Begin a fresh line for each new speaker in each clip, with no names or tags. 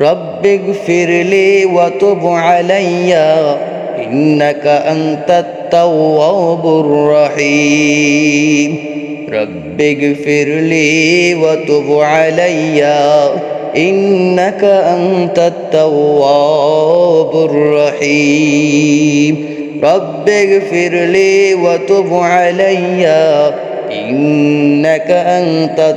رب اغفر لي وتب علي إنك أنت التواب الرحيم رب اغفر لي وتب علي إنك أنت التواب الرحيم رب اغفر لي وتب علي إنك أنت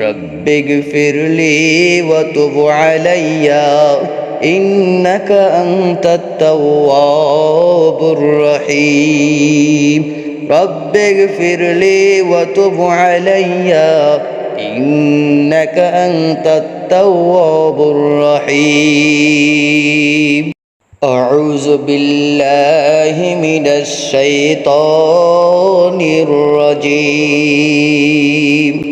رب اغفر لي وتب علي. إنك أنت التواب الرحيم. رب اغفر لي وتب علي. إنك أنت التواب الرحيم. أعوذ بالله من الشيطان الرجيم.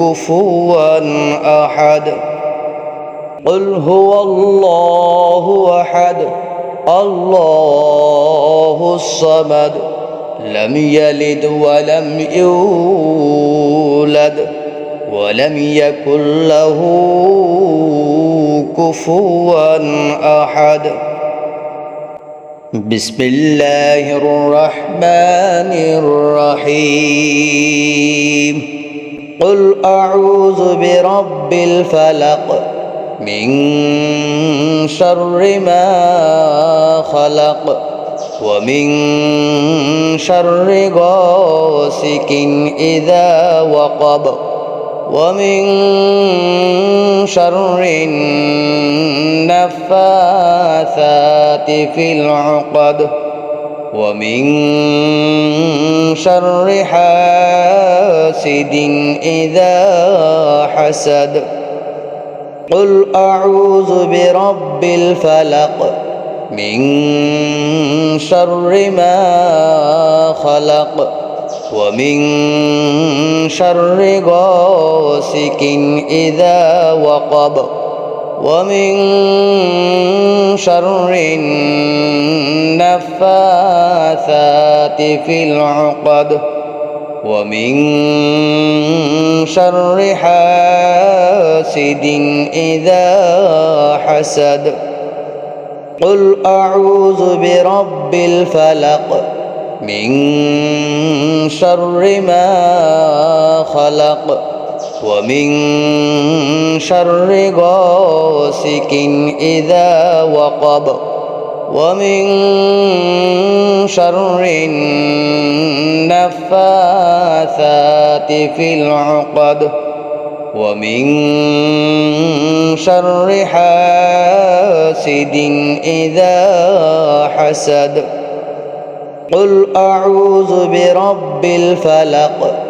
كفوا أحد. قل هو الله أحد الله الصمد لم يلد ولم يولد ولم يكن له كفوا أحد. بسم الله الرحمن الرحيم. قل أعوذ برب الفلق من شر ما خلق ومن شر غاسق إذا وقب ومن شر النفاثات في العقد ومن شر حاسد إذا حسد قل أعوذ برب الفلق من شر ما خلق ومن شر غاسق إذا وقب ومن شر النفاثات في العقد ومن شر حاسد إذا حسد قل أعوذ برب الفلق من شر ما خلق ومن شر غاسق إذا وقب ومن شر النفاثات في العقد ومن شر حاسد إذا حسد قل أعوذ برب الفلق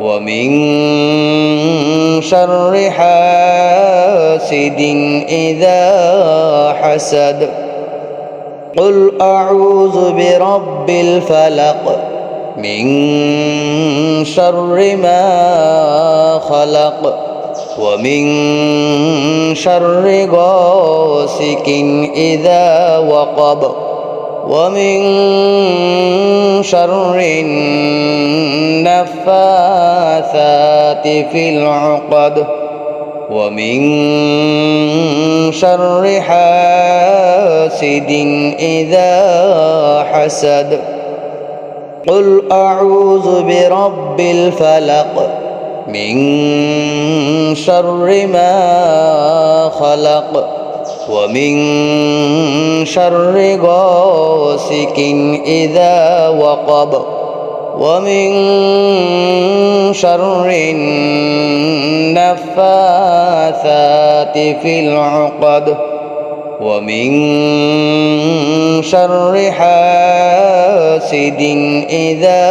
ومن شر حاسد إذا حسد قل أعوذ برب الفلق من شر ما خلق ومن شر غاسق إذا وقب ومن شر النفاثات في العقد ومن شر حاسد إذا حسد قل أعوذ برب الفلق من شر ما خلق ومن شر غاسق إذا وقب ومن شر النفاثات في العقد ومن شر حاسد إذا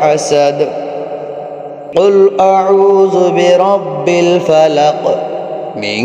حسد. قل أعوذ برب الفلق من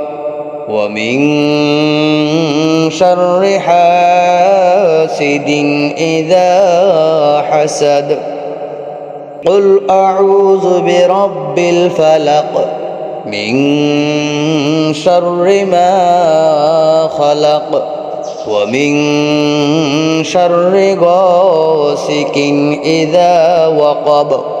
ومن شر حاسد إذا حسد قل أعوذ برب الفلق من شر ما خلق ومن شر غاسق إذا وقب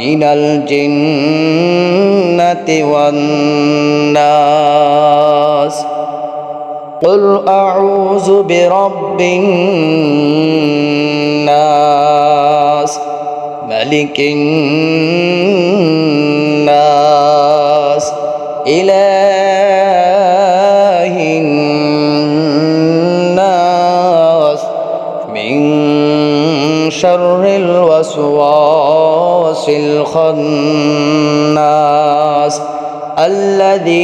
من الجنة والناس قل أعوذ برب الناس ملك الناس إله الوسواس الخناس الذي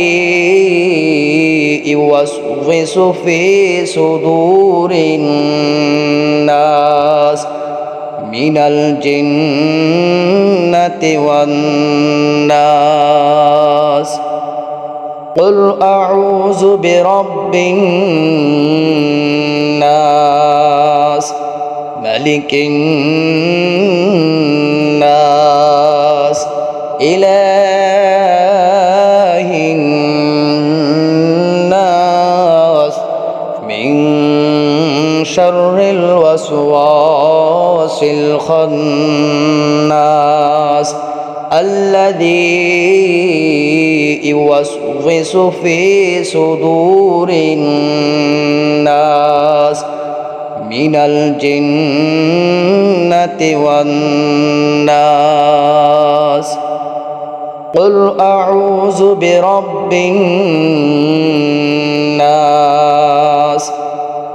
يوسوس في صدور الناس من الجنة والناس. قل أعوذ برب الناس ملك الناس شر الوسواس الخناس الذي يوسوس في صدور الناس من الجنة والناس. قل أعوذ برب الناس.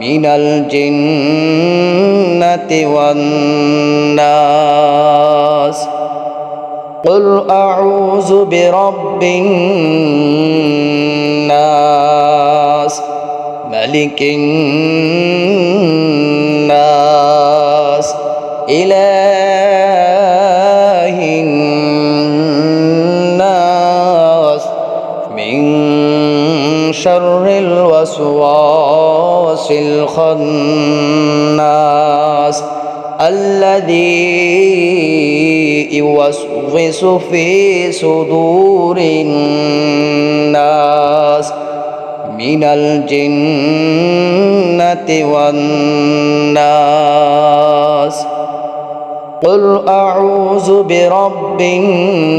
من الجنة والناس قل أعوذ برب الناس ملك الناس إله الناس من شر الوسواس الخناس الذي يوسوس في صدور الناس من الجنة والناس. قل أعوذ برب الناس.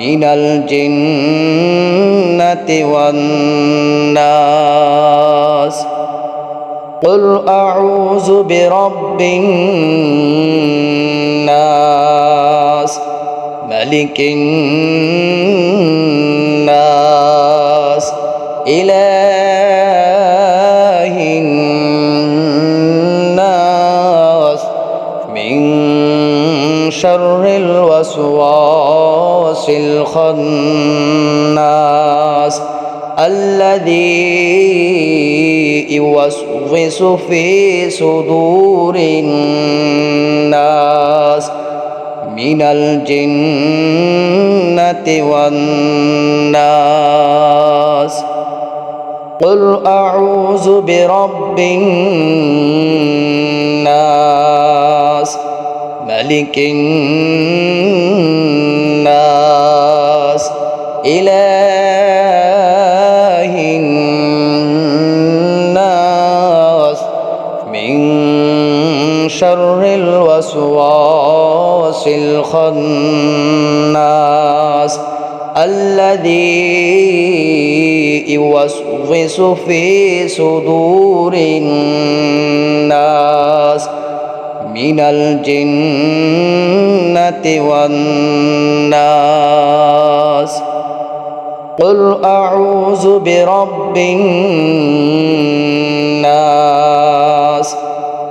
من الجنة والناس قل أعوذ برب الناس ملك الناس إله الناس من شر الوسواس الخناس الذي يوسوس في صدور الناس من الجنة والناس. قل أعوذ برب الناس ملك الناس شر الوسواس الخناس الذي يوسوس في صدور الناس من الجنة والناس. قل أعوذ برب الناس.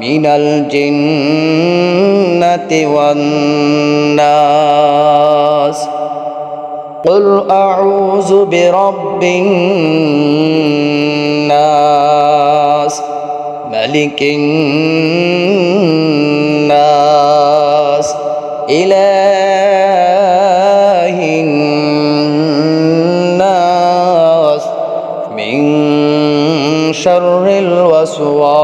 من الجنة والناس قل أعوذ برب الناس ملك الناس إله الناس من شر الوسواس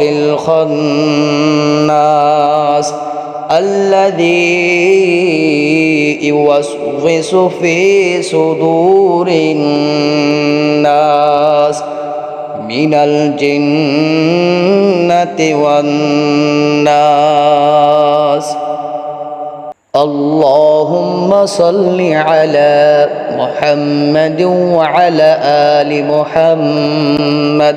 الخناس الذي يوسوس في صدور الناس من الجنة والناس اللهم صل على محمد وعلى آل محمد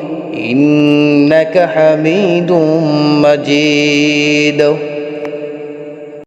إنك حميد مجيد